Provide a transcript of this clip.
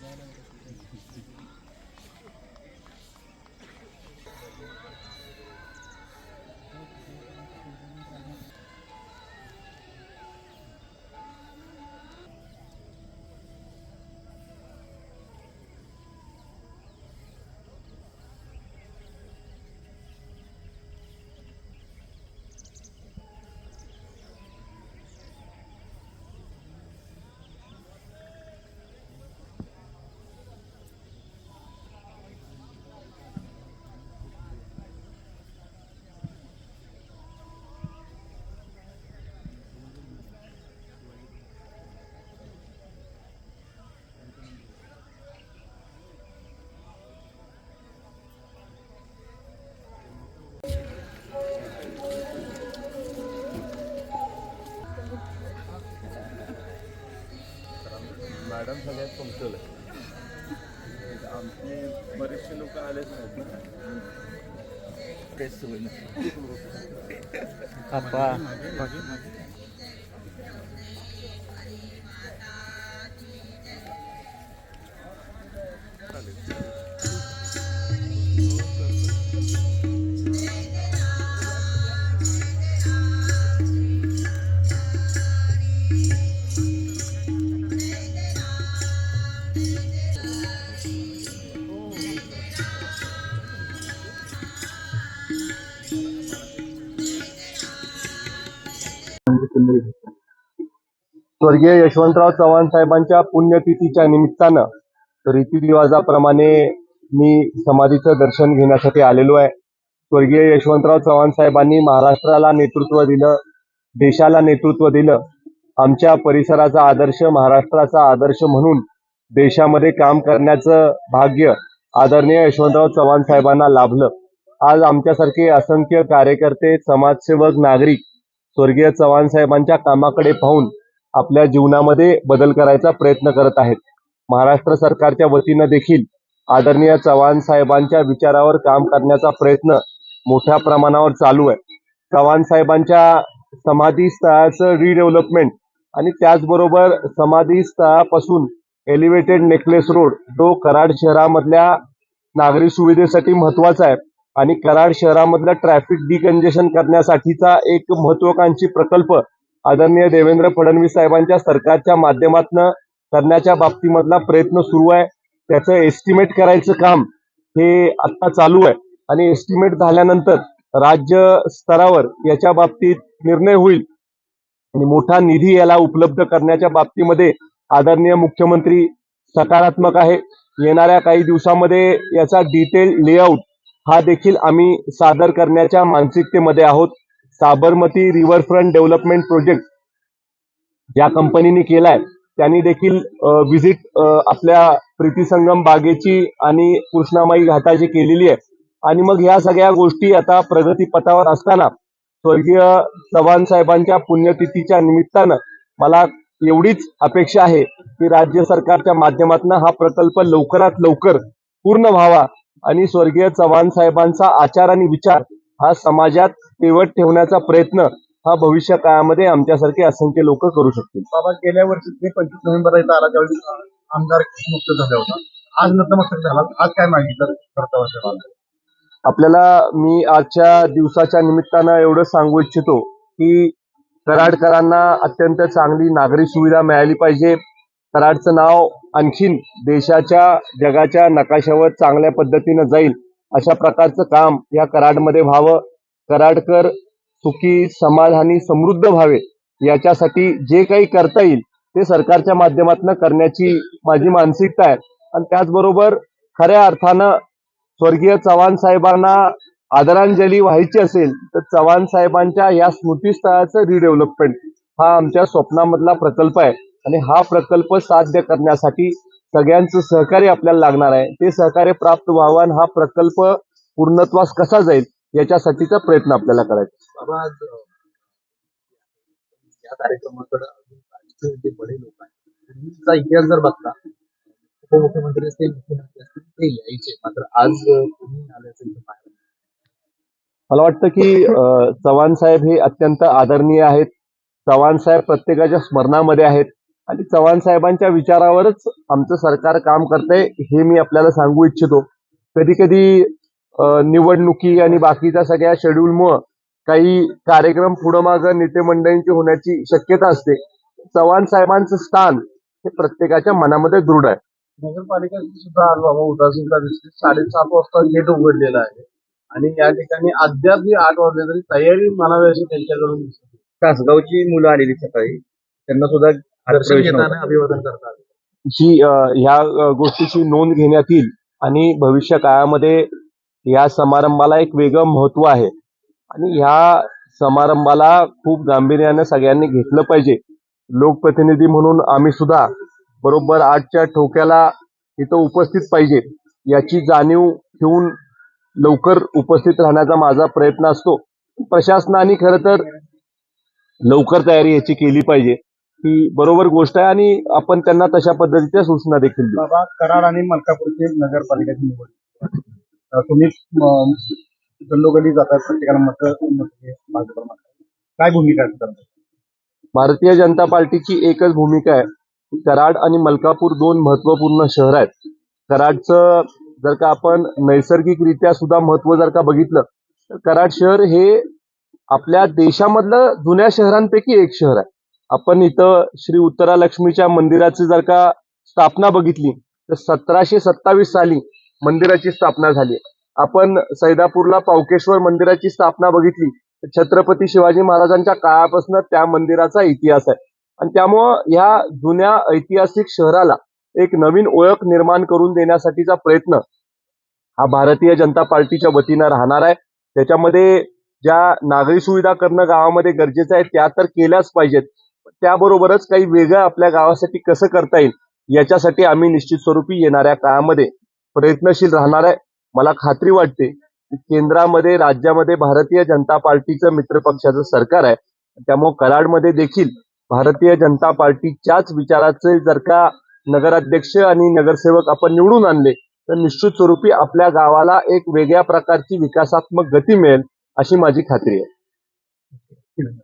Да, да, да. Madam सगळ्यात punctual आहे. आमची बरेचसे लोक आलेच नाहीत. ना तेच सवय स्वर्गीय यशवंतराव चव्हाण साहेबांच्या पुण्यतिथीच्या निमित्तानं रीतिरिवाजाप्रमाणे मी समाधीचं दर्शन घेण्यासाठी आलेलो आहे. स्वर्गीय यशवंतराव चव्हाण साहेबांनी महाराष्ट्राला नेतृत्व दिलं देशाला नेतृत्व दिलं. आमच्या परिसराचा आदर्श महाराष्ट्राचा आदर्श म्हणून देशामध्ये काम करण्याचं भाग्य आदरणीय यशवंतराव चव्हाण साहेबांना लाभलं. आज आमच्यासारखे असंख्य कार्यकर्ते समाजसेवक नागरिक स्वर्गीय चव्हाण साहेबांच्या कामाकडे पाहून आपल्या जीवनामध्ये बदल करायचा प्रयत्न करत आहेत. महाराष्ट्र सरकारच्या वतीनं देखील आदरणीय चव्हाण साहेबांच्या विचारावर काम करण्याचा प्रयत्न मोठ्या प्रमाणावर चालू आहे. चव्हाण साहेबांच्या समाधी स्थळाचं रिडेव्हलपमेंट आणि त्याचबरोबर समाधी स्थळापासून एलिव्हेटेड नेकलेस रोड तो कराड शहरामधल्या नागरी सुविधेसाठी महत्त्वाचा आहे. आणि कराड शहरामधलं ट्रॅफिक डिकंजेशन करण्यासाठीचा एक महत्वाकांक्षी प्रकल्प आदरणीय देवेंद्र फडणवीस साहेबांच्या सरकारच्या माध्यमातून करण्याच्या बाबतीमधला प्रयत्न सुरू आहे. त्याचं एस्टिमेट करायचं काम हे आत्ता चालू आहे. आणि एस्टिमेट झाल्यानंतर राज्य स्तरावर याच्या बाबतीत निर्णय होईल. आणि मोठा निधी याला उपलब्ध करण्याच्या बाबतीमध्ये आदरणीय मुख्यमंत्री सकारात्मक आहे. येणाऱ्या काही दिवसामध्ये याचा डिटेल लेआउट हा देखील आम्ही सादर करण्याच्या मानसिकतेमध्ये आहोत. साबरमती रिव्हरफ्रंट डेव्हलपमेंट प्रोजेक्ट ज्या कंपनीने केलाय त्यांनी देखील व्हिजिट आपल्या प्रीतीसंगम बागेची आणि कृष्णामाई घाटाची केलेली आहे. आणि मग ह्या सगळ्या गोष्टी आता प्रगतीपथावर असताना स्वर्गीय चव्हाण साहेबांच्या पुण्यतिथीच्या निमित्तानं मला एवढीच अपेक्षा आहे की राज्य सरकारच्या माध्यमातून हा प्रकल्प लवकरात लवकर पूर्ण व्हावा. आणि स्वर्गीय चव्हाण साहेबांचा आचार आणि विचार हा समाजात तेवट ठेवण्याचा प्रयत्न हा भविष्य काळामध्ये आमच्यासारखे असंख्य लोक करू शकतील. बाबा गेल्या वर्षी ते पंचवीस नोव्हेंबर इथं आला त्यावेळी आमदार मुक्त झाला होता. आज नतमस्तक झाला. आज काय मागितलं करता वर्षाला आपल्याला मी आजच्या दिवसाच्या निमित्तानं एवढं सांगू इच्छितो की कराडकरांना अत्यंत चांगली नागरी सुविधा मिळाली पाहिजे. कराडचं नाव आणखीन देशाच्या जगाच्या नकाशावर चांगल्या पद्धतीनं जाईल अशा प्रकारचं काम या कराडमध्ये व्हावं. कराडकर सुखी समाधानी समृद्ध व्हावे. याच्यासाठी जे काही करता येईल ते सरकारच्या माध्यमातून करण्याची माझी मानसिकता आहे. आणि त्याचबरोबर खऱ्या अर्थानं स्वर्गीय चव्हाण साहेबांना आदरांजली व्हायची असेल तर चव्हाण साहेबांच्या या स्मृतीस्थळाचं रिडेव्हलपमेंट हा आमच्या स्वप्नामधला प्रकल्प आहे. आणि हा प्रकल्प साध्य करण्यासाठी सगळ्यांचं सहकार्य आपल्याला लागणार आहे. ते सहकार्य प्राप्त व्हावं आणि हा प्रकल्प पूर्णत्वास कसा जाईल याच्यासाठीचा प्रयत्न आपल्याला करायचा या कार्यक्रमाकडे बडे लोक आहेत त्यांचा इतिहास जर बघता उपमुख्यमंत्री असतील मुख्यमंत्री असतील ते यायचे. मात्र आज तुम्ही आल्याचं. मला वाटतं की चव्हाण साहेब हे अत्यंत आदरणीय आहेत. चव्हाण साहेब प्रत्येकाच्या स्मरणामध्ये आहेत. आणि चव्हाण साहेबांच्या विचारावरच आमचं सरकार काम करतंय हे मी आपल्याला सांगू इच्छितो. कधी कधी निवडणुकी आणि बाकीच्या सगळ्या शेड्यूलमुळं काही कार्यक्रम पुढं मागं नेते मंडळींची होण्याची शक्यता असते. चव्हाण साहेबांचं स्थान हे प्रत्येकाच्या मनामध्ये दृढ आहे. नगरपालिकेची सुद्धा आज बाबा उदासीनता दिसते. साडेसात वाजता गेट उघडलेलं आहे. आणि या ठिकाणी अद्याप ही आठ वाजले तरी तयारी म्हणावी अशी त्यांच्याकडून दिसते. तासगावची मुलं आलेली सकाळी. त्यांना सुद्धा दर्शन प्रवेश नव्हता. घेताना अभिवादन करतात. ही ह्या गोष्टीची नोंद घेण्यात येईल आणि भविष्य काळामध्ये या समारंभाला एक वेगळं महत्त्व आहे. आणि ह्या समारंभाला खूप गांभीर्याने सगळ्यांनी घेतलं पाहिजे. लोकप्रतिनिधी म्हणून आम्ही सुद्धा बरोबर आठच्या ठोक्याला इथं उपस्थित पाहिजे याची जाणीव ठेवून लवकर उपस्थित राहण्याचा माझा प्रयत्न असतो. प्रशासनाने खरं तर लवकर तयारी याची केली पाहिजे. ही बरोबर गोष्ट आहे आणि आपण त्यांना तशा पद्धतीच्या सूचना देखील देऊ. बाबा कराड आणि मलकापूरची नगरपालिकेची निवड. अं, तुम्ही अं, गल्लोगल्ली जातात प्रत्येकाला मत भाजपला काय भूमिका आहे तुमची? भारतीय जनता पार्टीची एकच भूमिका आहे. की कराड आणि मलकापूर दोन महत्त्वपूर्ण शहर आहेत. कराडचं जर का आपण नैसर्गिकरित्या सुद्धा महत्त्व जर का बघितलं तर कराड शहर हे आपल्या देशामधलं जुन्या शहरांपैकी एक शहर आहे. आपण इथं श्री उत्तरा लक्ष्मीच्या मंदिराची जर का स्थापना बघितली तर सतराशे सत्तावीस साली मंदिराची स्थापना झाली आपण सैदापूरला पावकेश्वर मंदिराची स्थापना बघितली तर छत्रपती शिवाजी महाराजांच्या काळापासून त्या मंदिराचा इतिहास आहे. आणि त्यामुळं ह्या जुन्या ऐतिहासिक शहराला एक नवीन ओळख निर्माण करून देण्यासाठीचा प्रयत्न हा भारतीय जनता पार्टीच्या वतीनं राहणार आहे. त्याच्यामध्ये ज्या नागरी सुविधा करणं गावामध्ये गरजेचं आहे त्या तर केल्याच पाहिजेत. त्याबरोबरच काही वेगळं आपल्या गावासाठी कसं करता येईल याच्यासाठी आम्ही निश्चित स्वरूपी येणाऱ्या काळामध्ये प्रयत्नशील राहणार आहे. मला खात्री वाटते की केंद्रामध्ये राज्यामध्ये भारतीय जनता पार्टीचं मित्रपक्षाचं सरकार आहे. त्यामुळे कराडमध्ये देखील भारतीय जनता पार्टीच्याच विचाराचे जर का नगराध्यक्ष आणि नगरसेवक आपण निवडून आणले तर निश्चित स्वरूपी आपल्या गावाला एक वेगळ्या प्रकारची विकासात्मक गती मिळेल अशी माझी खात्री आहे.